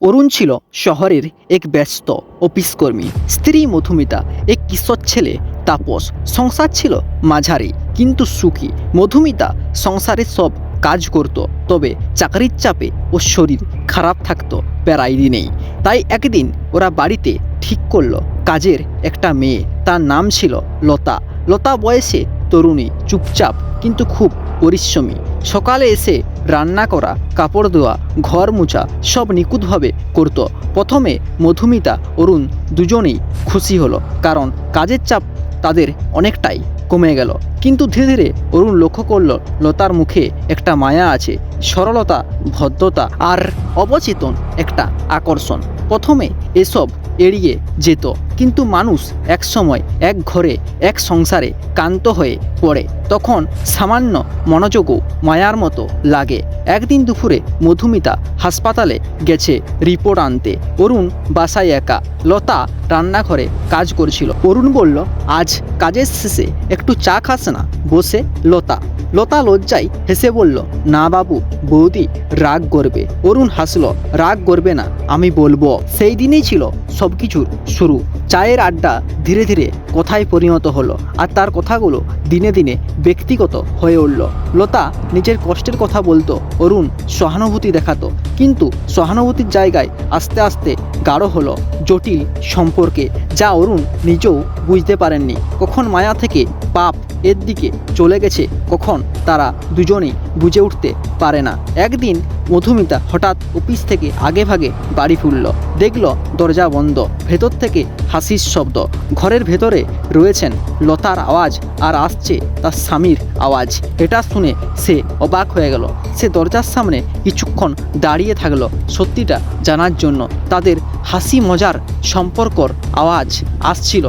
অরুণ ছিল শহরের এক ব্যস্ত অফিসকর্মী। স্ত্রী মধুমিতা, এক কিশোর ছেলে, তাপস। সংসার ছিল মাঝারি, কিন্তু সুখী। মধুমিতা সংসারের সব কাজ করত, তবে চাকরির চাপে ও শরীর খারাপ থাকতো প্রায় দিনেই তাই একদিন ওরা বাড়িতে ঠিক করল, কাজের একটা মেয়ে, তার নাম ছিল লতা। লতা বয়সে তরুণী, চুপচাপ, কিন্তু খুব পরিশ্রমী। সকালে এসে রান্না করা, কাপড় ধোয়া, ঘর মোছা সব নিখুঁতভাবে করত। প্রথমে মধুমিতা, অরুণ দুজনেই খুশি হলো কারণ কাজের চাপ তাদের অনেকটাই কমে গেল। কিন্তু ধীরে ধীরে অরুণ লক্ষ্য করল, লতার মুখে একটা মায়া আছে, সরলতা, ভদ্রতা আর অবচেতন একটা আকর্ষণ। প্রথমে এসব এড়িয়ে যেত। কিন্তু মানুষ এক সময় এক ঘরে, এক সংসারে কান্ত হয়ে পড়ে। তখন সামান্য মনোযোগও মায়ার মতো লাগে। একদিন দুপুরে মধুমিতা হাসপাতালে গেছে রিপোর্ট আনতে। অরুণ বাসায় একা। লতা রান্নাঘরে কাজ করছিল। অরুণ বলল, আজ কাজের শেষে একটু চা খাস না? বসে লতা। লতা লজ্জায় হেসে বলল, না বাবু, বৌদি রাগ করবে। অরুণ হাসল, রাগ করবে না, আমি বলব। সেই দিনেই ছিল সব কিছুর শুরু। চায়ের আড্ডা ধীরে ধীরে কথায় পরিণত হলো আর তার কথাগুলো দিনে দিনে ব্যক্তিগত হয়ে উঠল। লতা নিজের কষ্টের কথা বলতো, অরুণ সহানুভূতি দেখাতো। কিন্তু সহানুভূতির জায়গায় আস্তে আস্তে গাঢ় হলো, জটিল সম্পর্কে, যা অরুণ নিজেও বুঝতে পারেননি। কখন মায়া থেকে পাপ এর দিকে চলে গেছে, কখন তারা দুজনেই বুঝে উঠতে পারে না। একদিন মধুমিতা হঠাৎ অফিস থেকে আগে ভাগে বাড়ি ফিরল। দেখল দরজা বন্ধ, ভেতর থেকে হাসির শব্দ। ঘরের ভেতরে রয়েছেন লতার আওয়াজ, আর আসছে তার স্বামীর আওয়াজ। এটা শুনে সে অবাক হয়ে গেল। সে দরজার সামনে কিছুক্ষণ দাঁড়িয়ে থাকল সত্যিটা জানার জন্য। তাদের হাসি মজার সম্পর্কর আওয়াজ আসছিল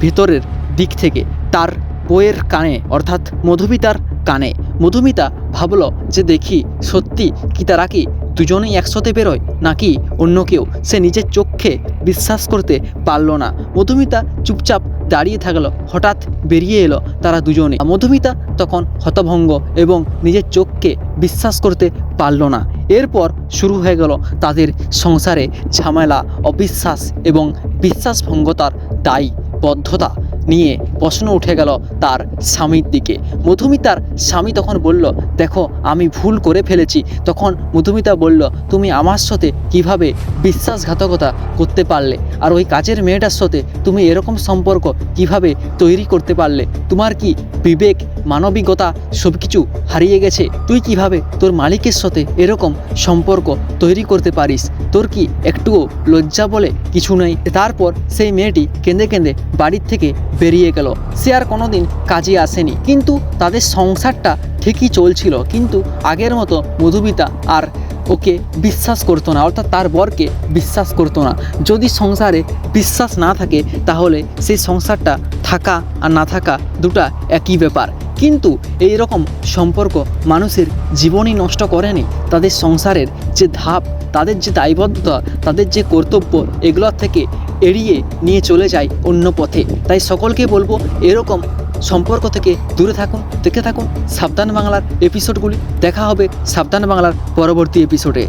ভেতরের দিক থেকে। তার বইয়ের কানে, অর্থাৎ মধুমিতার কানে। মধুমিতা ভাবল যে দেখি সত্যি কি তারা কি দুজনেই একসাথে বেরোয়। নাকি অন্য কেউ? সে নিজের চোখে বিশ্বাস করতে পারল না। মধুমিতা চুপচাপ দাঁড়িয়ে থাকল। হঠাৎ বেরিয়ে এলো তারা দুজনে মধুমিতা তখন হতভঙ্গ এবং নিজের চোখকে বিশ্বাস করতে পারল না। এরপর শুরু হয়ে গেল তাদের সংসারে ঝামেলা, অবিশ্বাস এবং বিশ্বাসভঙ্গতার দায়বদ্ধতা। নিয়ে প্রশ্ন উঠে গেল তার স্বামীর দিকে। মধুমিতার স্বামী তখন বলল, দেখো, আমি ভুল করে ফেলেছি। তখন মধুমিতা বলল, তুমি আমার সাথে কীভাবে বিশ্বাসঘাতকতা করতে পারলে? আর ওই কাজের মেয়েটার সাথে তুমি এরকম সম্পর্ক কীভাবে তৈরি করতে পারলে? তোমার কি বিবেক মানবিকতা সব কিছু হারিয়ে গেছে। তুই কীভাবে তোর মালিকের সাথে এরকম সম্পর্ক তৈরি করতে পারিস? তোর কি একটুও লজ্জা বলে কিছু নেই? তারপর সেই মেয়েটি কেঁদে কেঁদে বাড়ির থেকে বেরিয়ে গেল। সে আর কোনোদিন কাজে আসেনি। কিন্তু তাদের সংসারটা ঠিকই চলছিল। কিন্তু আগের মতো মধুমিতা আর ওকে বিশ্বাস করতো না। অর্থাৎ তার বরকে বিশ্বাস করতো না। যদি সংসারে বিশ্বাস না থাকে, তাহলে সেই সংসারটা থাকা আর না থাকা দুটা একই ব্যাপার। কিন্তু এই রকম সম্পর্ক মানুষের জীবনই নষ্ট করেনি। তাদের সংসারের যে ধাপ, তাদের যে দায়বদ্ধতা, তাদের যে কর্তব্য, এগুলোর থেকে এড়িয়ে নিয়ে চলে যায় অন্য পথে। তাই সকলকে বলব, এরকম সম্পর্ক থেকে দূরে থাকুন, দেখে থাকুন সাবধান বাংলার এপিসোডগুলি দেখা হবে সাবধান বাংলার পরবর্তী এপিসোডে